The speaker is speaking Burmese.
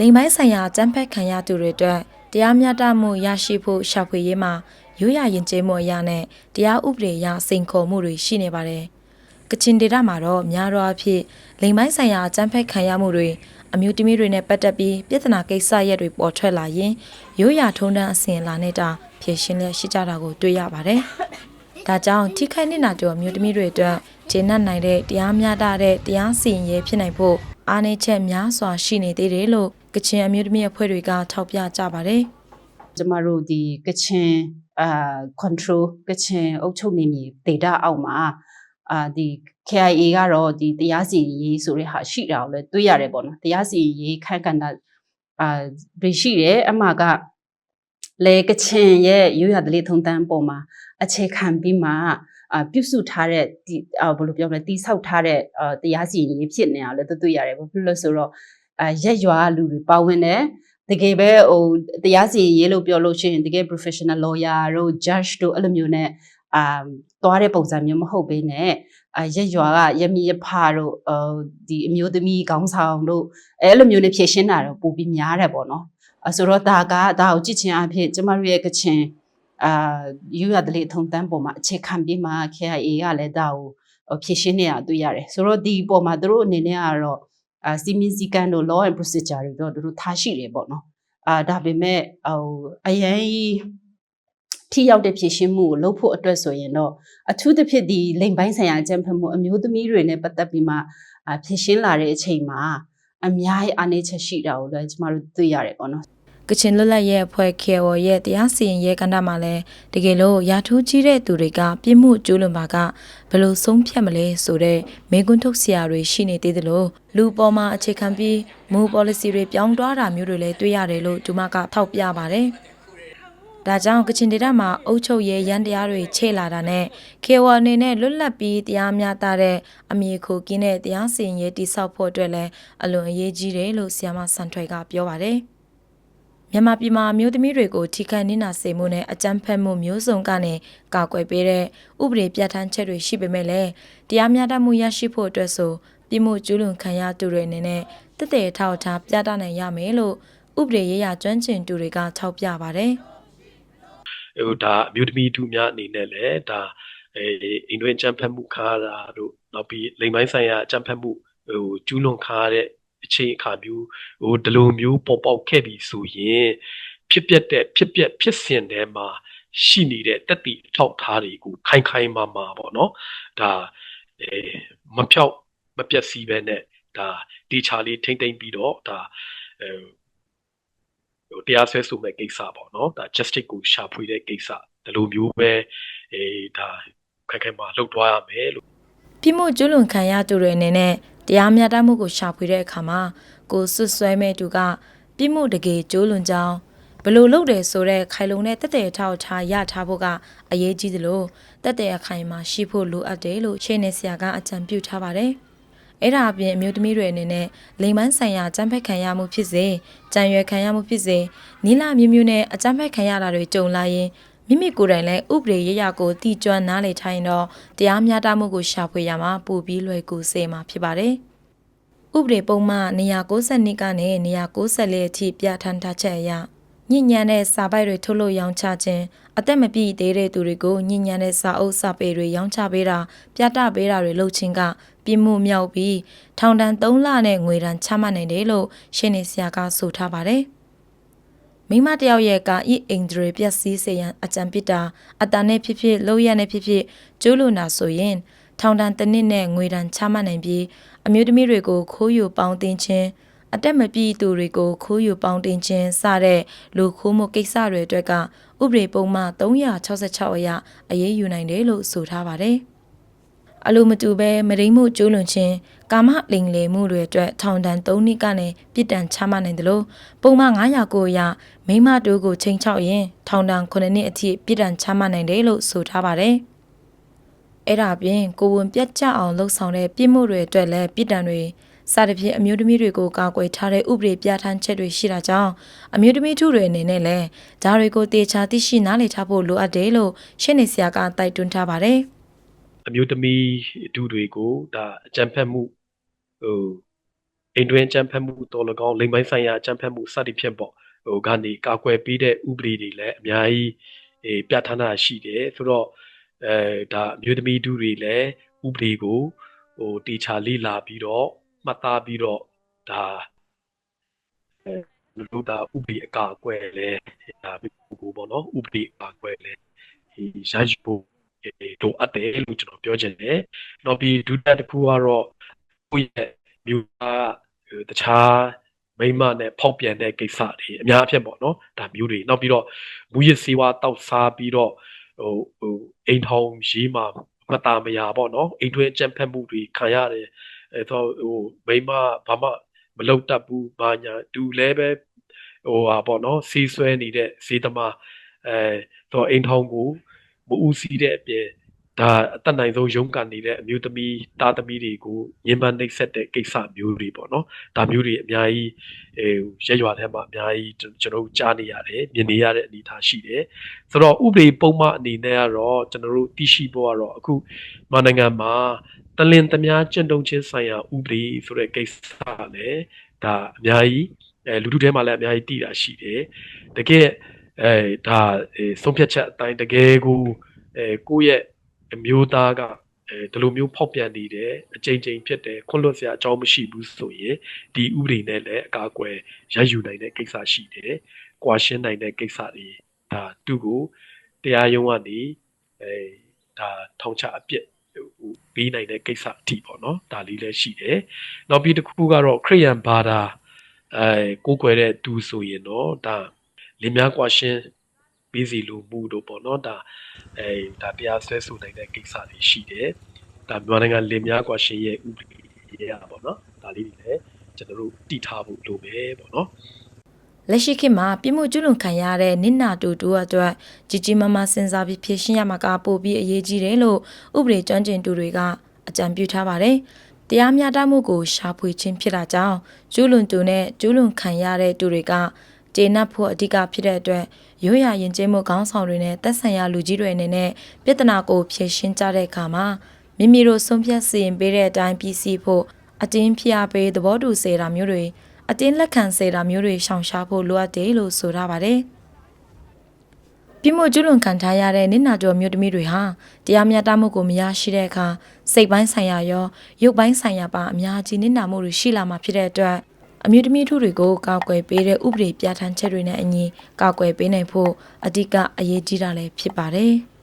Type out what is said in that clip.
လိမ်ပိုင်းဆိုင်ရာစံဖက်ခံရသူတွေအတွက်တရားမျှတမှုရရှိဖို့ရှာဖွေရေးမှာရိုးရာရင်ကျေးမှုအရာနဲ့တရားဥပဒေအရစိန်ခေါ်မှုတွေရှိနေပါတယ်။ကချင်ဒေသမှာတော့များသောအားဖြင့်လိမ်ပိုင်းဆိုင်ရာစံဖက်ခံရမှုတွေအမျိုးသမီးတွေနဲ့ပတ်သက်ပြီးပြဿနာကိစ္စရပ်တွေပေါ်ထွက်လာရင်ရိုးရာထုံးတမ်းအစဉ်အလာနဲ့တာဖြေရှင်းလျက်ရှိကြတာကိုတွေ့ရပါတယ်။ဒါကြောင့်ထိခိုက်နေတာကြောအမျိုးသမီးတွေအတွက်ဂျင်းနဲ့နိုင်တဲ့တရားမျှတတဲ့တရားစီရင်ရေးဖြစ်နိုင်ဖို့အားနည်းချက်များစွာရှိနေသေးတယ်လို့ ကချင်အမျိုးသမီးအဖွဲ့တွေကထောက်ပြကြပါတယ်။ကျမတို့ဒီကချင်အာ control ကချင်အုပ်ချုပ်နေမြေဒေတာအောက်မှာအာဒီ KIA ကတော့ဒီတရားစီရင်ရေးဆိုတဲ့ဟာရှိတာကိုလည်းတွေ့ရတယ်ပေါ့နော်တရားစီရင်ရေးခန့်ကဏ္ဍအာဘယ်ရှိတယ်အမှကလေကချင်ရဲ့ရိုးရာဓလေ့ထုံးတမ်းပေါ်မှာအခြေခံပြီးမှအာပြုစုထားတဲ့ဒီအာဘယ်လိုပြောမလဲတိဆောက်ထားတဲ့အာတရားစီရင်ရေးဖြစ်နေတာလည်းတွေ့ရတယ်ပေါ့ဖြစ်လို့ဆိုတော့အာ ရက်ရွာလူတွေပါဝင်တယ်တကယ်ပဲဟိုတရားစီရင်ရေးလို့ပြောလို့ရှိရင်တကယ် professional lawyer တို့ judge တို့အဲ့လိုမျိုးနဲ့အာသွားတဲ့ပုံစံမျိုးမဟုတ်ဘဲနဲ့အာရက်ရွာကရမီရဖတို့အဲဒီအမျိုးသမီးခေါင်းဆောင်တို့အဲ့လိုမျိုးနဲ့ဖြည့်ရှင်းတာတော့ပိုပြီးများတယ်ပေါ့နော်အဆိုတော့ဒါကဒါကိုကြည့်ချင်အဖြစ်ကျမတို့ရဲ့ကချင်အာယူရတဲ့လေထုံတန်းပေါ်မှာအခြေခံပြီးမှ KIA ကလည်းဒါကိုဖြည့်ရှင်းနေတာတွေ့ရတယ်ဆိုတော့ဒီပေါ်မှာတို့အနေနဲ့ကတော့ အာစီမင်းစည်းကမ်းတို့ law and procedure တွေတော့သူတို့ထားရှိတယ်ပေါ့နော်အာဒါပေမဲ့ဟိုအရင်ထိရောက်တဲ့ဖြည့်ရှင်းမှုကိုလုပ်ဖို့အတွက်ဆိုရင်တော့အထူးသဖြင့်ဒီလိမ်ပိုင်းဆိုင်ရာအကြံဖတ်မှုအမျိုးသမီးတွေနဲ့ပတ်သက်ပြီးမှအာဖြည့်ရှင်းလာတဲ့အချိန်မှာအများကြီးအနေချက်ရှိတာကိုလည်းကျမတို့တွေ့ရတယ်ပေါ့နော် ကချင်လွတ်လပ်ရေးအဖွဲ့ KO ရဲ့တရားစီရင်ရေးကဏ္ဍမှာလည်းတကယ်လို့ရာထူးကြီးတဲ့သူတွေကပြစ်မှုကျူးလွန်ပါကဘယ်လိုဆုံးဖြတ်မလဲဆိုတဲ့မေကွန်းထုတ်ဆရာတွေရှိနေသေးတယ်လို့လူပေါ်မှာအခြေခံပြီးမူ policy တွေပြောင်းသွားတာမျိုးတွေလည်းတွေ့ရတယ်လို့ဒုမကထောက်ပြပါတယ်။ဒါကြောင့်ကချင်ဒေသမှာအုပ်ချုပ်ရေးရန်တရားတွေခြေလာတာနဲ့ KO အနေနဲ့လွတ်လပ်ပြီးတရားမျှတတဲ့အမည်ခိုကင်းတဲ့တရားစီရင်ရေးတိစောက်ဖို့အတွက်လည်းအလွန်အရေးကြီးတယ်လို့ဆီယမဆန်ထွေကပြောပါတယ်။ မြန်မာပြည်မှာအမျိုးသမီးတွေကိုထိခိုက်နစ်နာစေမှုနဲ့အကြမ်းဖက်မှုမျိုးစုံကနေကာကွယ်ပေးတဲ့ဥပဒေပြဋ္ဌာန်းချက်တွေရှိပေမဲ့လည်းတရားမျှတမှုရရှိဖို့အတွက်ဆိုပြည်မှုကျူးလွန်ခံရသူတွေအနေနဲ့တည်တည်ထောက်ထားပြသနိုင်ရမယ်လို့ဥပဒေရေးရာကျွမ်းကျင်သူတွေကထောက်ပြပါတယ်ဟိုဒါအမျိုးသမီးတို့များအနေနဲ့လည်းဒါအဲအိမ်တွင်းအကြမ်းဖက်မှုခါတာတို့နောက်ပြီးလိမ်ပိုင်းဆိုင်ရာအကြမ်းဖက်မှုဟိုကျူးလွန်ခါတဲ့ အချိန်အခါမျိုးဟိုဒီလိုမျိုးပေါ်ပေါက်ခဲ့ပြီဆိုရင်ဖြစ်ပျက်တဲ့ဖြစ်ပျက်ဖြစ်စဉ်ထဲမှာရှိနေတဲ့တက်တီအထောက်ထားတွေကိုခိုင်ခိုင်မာမာပေါ့နော်ဒါအဲမဖြောက်မပြက်စီးပဲနဲ့ဒါတီချာလေးထိမ့်သိမ့်ပြီးတော့ဒါအဲဟိုတရားစွဲဆိုမဲ့ကိစ္စပေါ့နော်ဒါ justice ကိုရှာဖွေတဲ့ကိစ္စဒီလိုမျိုးပဲအဲဒါခိုင်ခိုင်မာလှုပ်သွားရမယ်လို့ ပြစ်မှုကျူးလွန်ခံရသူတွေအနေနဲ့တရားမျှတမှုကိုရှာဖွေတဲ့အခါမှာကိုယ်ဆွတ်ဆွဲမဲ့သူကပြစ်မှုတကယ်ကျူးလွန်ကြောင်းဘယ်လို့လုပ်တယ်ဆိုတော့ခိုင်လုံတဲ့တက်တဲ့ထောက်ထားရထားဖို့ကအရေးကြီးသလိုတက်တဲ့အခိုင်မှာရှိဖို့လိုအပ်တယ်လို့ရှင်းနေဆရာကအကြံပြုထားပါတယ်။အဲ့ဒါအပြင်အမျိုးသမီးတွေအနေနဲ့လိမ်ပန်းဆိုင်ရာအကြမ်းဖက်ခံရမှုဖြစ်စေကြံရွယ်ခံရမှုဖြစ်စေနီလာမျိုးမျိုးနဲ့အကြမ်းဖက်ခံရတာတွေကြုံလာရင် မိမိကိုယ်တိုင်လည်းဥပဒေရရကိုတည်ကျွမ်းနားလေထိုင်တော့တရားမျှတမှုကိုရှာဖွေရမှာပိုပြီးလွယ်ကူစေမှာဖြစ်ပါတယ်။ဥပဒေပုံမှန်192ကနေ194အထိပြဋ္ဌာန်းထားချက်အရညဉ့်ညံတဲ့စာပိုက်တွေထုတ်လို့ရောင်းချခြင်းအသက်မပြည့်သေးတဲ့သူတွေကိုညဉ့်ညံတဲ့စာအုပ်စာပေတွေရောင်းချပေးတာပြသပေးတာတွေလုပ်ခြင်းကပြစ်မှုမြောက်ပြီးထောင်ဒဏ်3လနဲ့ငွေဒဏ်ချမှတ်နိုင်တယ်လို့ရှင်းနေဆရာကဆိုထားပါတယ်။ မိမတယောက်ရဲ့ကာဤအိန္ဒြေပျက်စီးစေရန်အကြံပစ်တာအတန်နဲ့ဖြစ်ဖြစ်လှုပ်ရနဲ့ဖြစ်ဖြစ်ကျိုးလွန်တာဆိုရင်ထောင်ဒဏ်တစ်နှစ်နဲ့ငွေဒဏ်ချမှတ်နိုင်ပြီးအမျိုးသမီးတွေကိုခိုးယူပေါင်းတင်ခြင်းအတက်မပြည့်သူတွေကိုခိုးယူပေါင်းတင်ခြင်းစတဲ့လူခိုးမှုကိစ္စတွေအတွက်ကဥပဒေပုံမှန်366အရအရေးယူနိုင်တယ်လို့ဆိုထားပါတယ်။ အလိုမတူပဲမရင်းမှုကျိုးလွန်ခြင်းကာမလိမ်လည်မှုတွေအတွက်ထောင်ဒဏ်3နှစ်ကနေပြစ်ဒဏ်ချမှတ်နိုင်တယ်လို့ပုံမှန်900ကိုအရမိမတူကိုချိန်ချောက်ရင်ထောင်ဒဏ်9နှစ်အထိပြစ်ဒဏ်ချမှတ်နိုင်တယ်လို့ဆိုထားပါတယ်။အဲ့ဒါအပြင်ကိုဝန်ပြတ်ကျအောင်လှုပ်ဆောင်တဲ့ပြစ်မှုတွေအတွက်လည်းပြစ်ဒဏ်တွေစသဖြင့်အမျိုးသမီးတွေကိုကာကွယ်ထားတဲ့ဥပဒေပြဋ္ဌာန်းချက်တွေရှိတာကြောင့်အမျိုးသမီးထုတွေအနေနဲ့လည်းဒါတွေကိုတေချာသိရှိနားလည်ထားဖို့လိုအပ်တယ်လို့ရှင်းနေဆရာကတိုက်တွန်းထားပါတယ်။ အမျိုးသမီးအတူတွေကိုဒါအကြံဖက်မှုဟိုအိမ်တွင်းအကြမ်းဖက်မှုတော်၎င်းလိမ်ပိုင်းဆိုင်ရာအကြမ်းဖက်မှုစသည်ဖြင့်ပေါ့ဟိုကနေကာကွယ်ပေးတဲ့ဥပဒေတွေလည်းအများကြီးအေးပြဋ္ဌာန်းတာရှိတယ်ဆိုတော့အဲဒါအမျိုးသမီးတူတွေလည်းဥပဒေကိုဟိုတေချာလေ့လာပြီးတော့မှတ်သားပြီးတော့ဒါအဲလူဒါဥပဒေအကာအကွယ်လည်းဒါကိုပေါ့နော်ဥပဒေအကာအကွယ်လည်းဒီရရှိဖို့ တို့အပ်တယ်လို့ကျွန်တော်ပြောချင်တယ်။နောက်ပြီးဒုတိယတစ်ခုကတော့ကိုယ့်ရဲ့မြို့သားတခြားမိမနဲ့ဖောက်ပြန်တဲ့ကိစ္စတွေအများအပြားပေါ့နော်ဒါမျိုးတွေနောက်ပြီးတော့မူရစေဝါတောက်စားပြီးတော့ဟိုဟိုအိမ်ထောင်ရေးမှာမตาမရပေါ့နော်အိမ်တွင်းအကြံဖက်မှုတွေခံရတယ်အဲတော့ဟိုမိမဘာမှမလုပ်တတ်ဘူးဘာညာတူလဲပဲဟိုဟာပေါ့နော်စီးဆွဲနေတဲ့ဈေးသမားအဲတော့အိမ်ထောင်ကို မဦးစီးတဲ့အပြင်ဒါအသက်နိုင်ဆုံးရုန်းကန်နေတဲ့အမျိုးသမီးတားသမီးတွေကိုညှဉ်းပန်းနှိပ်စက်တဲ့ကိစ္စမျိုးတွေပေါ့နော်ဒါမျိုးတွေအများကြီးအဲရက်ရွာထဲမှာအများကြီးကျွန်တော်တို့ကြားနေရတယ်မြင်နေရတဲ့အနေအထားရှိတယ်ဆိုတော့ဥပဒေပုံမှန်အနေနဲ့ကတော့ကျွန်တော်တို့သိရှိဖို့ကတော့အခုမြန်မာနိုင်ငံမှာတလင်တများကျင့်သုံးခြင်းဆိုင်ရာဥပဒေဆိုတဲ့ကိစ္စလည်းဒါအများကြီးအဲလူထုထဲမှာလည်းအများကြီးတည်တာရှိတယ်တကယ် အဲဒါဆုံးဖြတ်ချက်အတိုင်းတကယ်ကိုအဲကိုယ့်ရဲ့အမျိုးသားကအဲဒီလိုမျိုးဖောက်ပြန်နေတယ်အကြိမ်ကြိမ်ဖြစ်တယ်ခွင့်လွှတ်စရာအကြောင်းမရှိဘူးဆိုရင်ဒီဥပဒေနဲ့လည်းအကာအကွယ်ရယူနိုင်တဲ့ကိစ္စရှိတယ်။ကွာရှင်းနိုင်တဲ့ကိစ္စတွေဒါသူ့ကိုတရားရုံးကနေအဲဒါထောင်ချအပြစ်ဟိုပေးနိုင်တဲ့ကိစ္စအထိပေါ့နော်ဒါလေးလည်းရှိတယ်။နောက်ပြီးတစ်ခုကတော့ခရိယန်ဘာသာအဲကိုးကွယ်တဲ့သူဆိုရင်တော့ဒါ လင်များကွာရှင်းပေးစီလိုမှုတို့ပေါ့နော်ဒါအဲဒါတရားဆွဲဆိုနိုင်တဲ့ကိစ္စတွေရှိတယ်ဒါမြန်မာနိုင်ငံလင်များကွာရှင်ရဲ့ဥပဒေရပေါ့နော်ဒါလေးတွေလည်းကျွန်တော်တို့တည်ထားဖို့လိုပဲပေါ့နော်လက်ရှိခေတ်မှာပြစ်မှုကျူးလွန်ခံရတဲ့နစ်နာတူတူအတွက်ကြီးကြီးမားမားစဉ်းစားပြီးဖြေရှင်းရမှာကပိုပြီးအရေးကြီးတယ်လို့ဥပဒေကျွမ်းကျင်သူတွေကအကြံပြုထားပါတယ်။တရားမျှတမှုကိုရှာဖွေခြင်းဖြစ်တာကြောင့်ကျူးလွန်သူနဲ့ကျူးလွန်ခံရတဲ့သူတွေက ကျေနပ်ဖို့အဓိကဖြစ်တဲ့အတွက်ရိုးရာရင်ကျေးမှုခေါင်းဆောင်တွေနဲ့သက်ဆိုင်ရာလူကြီးတွေအနေနဲ့ပြဿနာကိုဖြေရှင်းကြတဲ့အခါမှာမိမိတို့ဆုံးဖြတ်စီရင်ပေးတဲ့အတိုင်းပြည်စီဖို့အတင်းဖျားပေးသဘောတူစေတာမျိုးတွေအတင်းလက်ခံစေတာမျိုးတွေရှောင်ရှားဖို့လိုအပ်တယ်လို့ဆိုထားပါတယ်။ပြစ်မှုကျူးလွန်ခံထားရတဲ့နိနာကျော်မျိုးသမီးတွေဟာတရားမျှတမှုကိုမရရှိတဲ့အခါစိတ်ပိုင်းဆိုင်ရာရောရုပ်ပိုင်းဆိုင်ရာပါအများကြီးနိနာမှုတွေရှိလာမှာဖြစ်တဲ့အတွက် အမျိုးသမီးထုတွေကိုကာကွယ်ပေးတဲ့ဥပဒေပြဋ္ဌာန်းချက်တွေနဲ့အညီကာကွယ်ပေးနိုင်ဖို့အဓိကအရေးကြီးတာလည်းဖြစ်ပါတယ်။